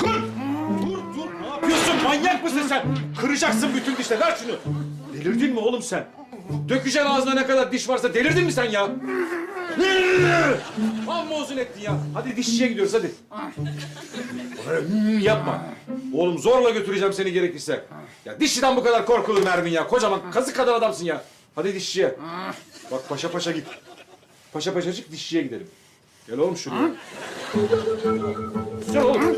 Dur! Dur dur! Ne yapıyorsun? Manyak mısın sen? Kıracaksın bütün dişleri. Ver şunu. Delirdin mi oğlum sen? Dökeceksin ağzına ne kadar diş varsa. Delirdin mi sen ya? Amma uzun ettin ya. Hadi dişçiye gidiyoruz hadi. Öyle hmm yapma. Oğlum zorla götüreceğim seni gerekirse. Ya dişçiden bu kadar korkulur mu Ermin ya? Kocaman kazık kadar adamsın ya. Hadi dişçiye. Bak paşa paşa git. Paşa paşacık dişçiye gidelim. Gel oğlum şuraya. Gel oğlum.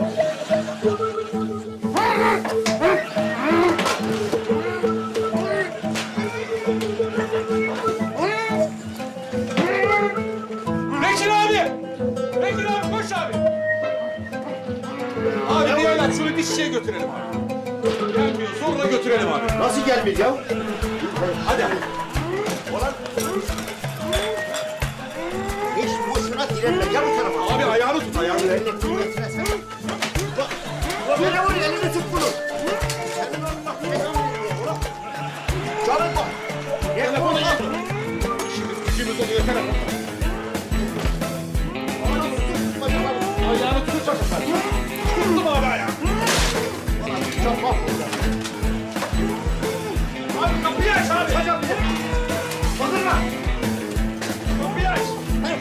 Bekir abi abi! Diğer lan şunu dişçiye götürelim abi. Gelmiyor zorla götürelim abi. Nasıl gelmiyor ya? Hadi abi. Hiç boşuna direnme. Gel bu tarafa. Abi ayağını tut ayağını. Elini. Bak. Ulan Böyle vur elini tut bunu. Senin veriyor ulan. Canım bak. Telefonu al. İşimiz gücümüz oluyor çok Tuttum hala ya. Çok mahvoldum. Abi kapıyı aç abi. Hocam bize. Bakın lan. Kapıyı aç. Hayır,